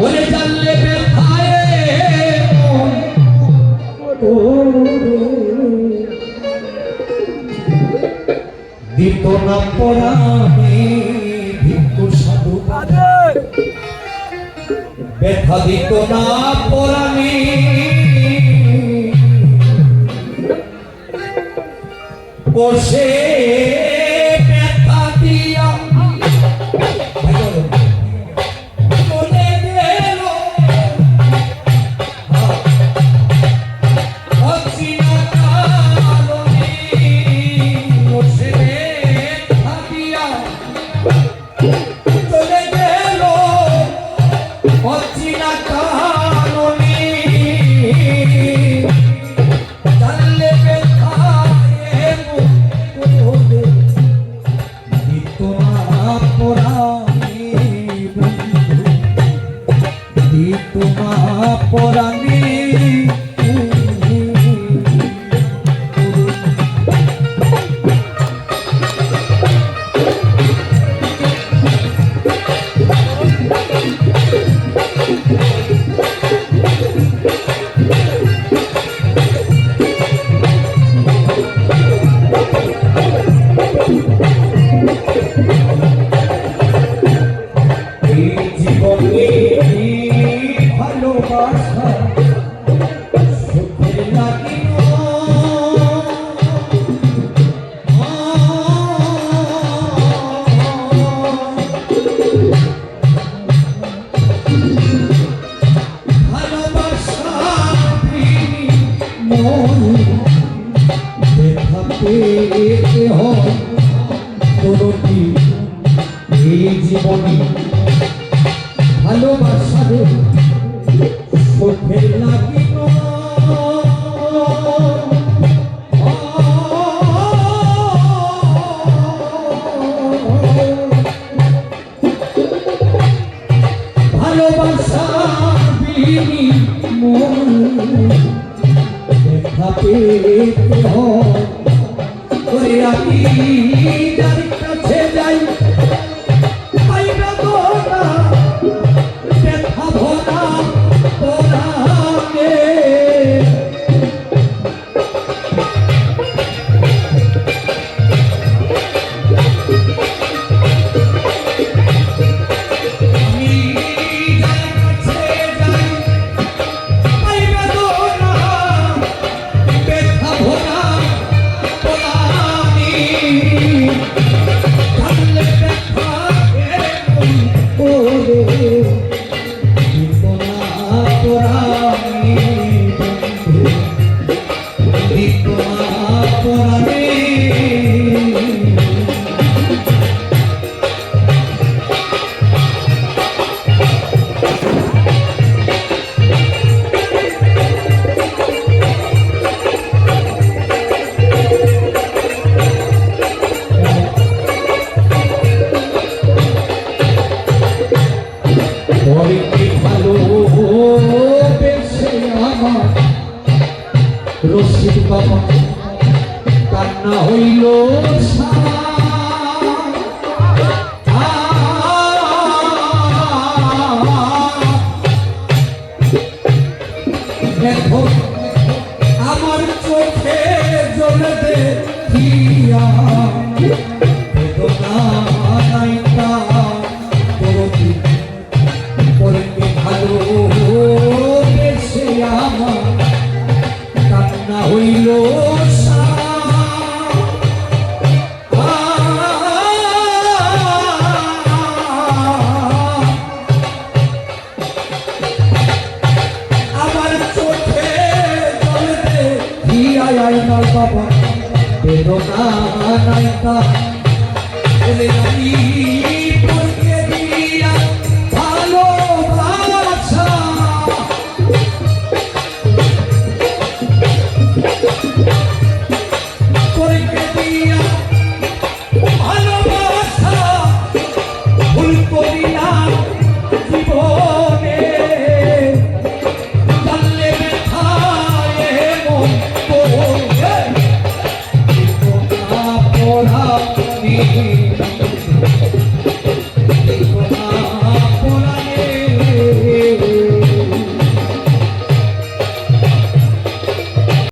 ওরে জানলে ব্যথায় দিত না পরাণে ভিক্ষু সাধু। ব্যথা দিত না পরাণে বসে পরাণে তোরটি এই জীবনে ভালোবাসারে ভালোবাসা বিনি মন দেখা পেতে হয়। কাছে যাই? অনেকে ভালো বেশে আমার রশিদ বাবা দেখো আমার চোখে জ্বলে দেখিয়া যায় আইনার বাবা বেদনা নাই তা বলে আমি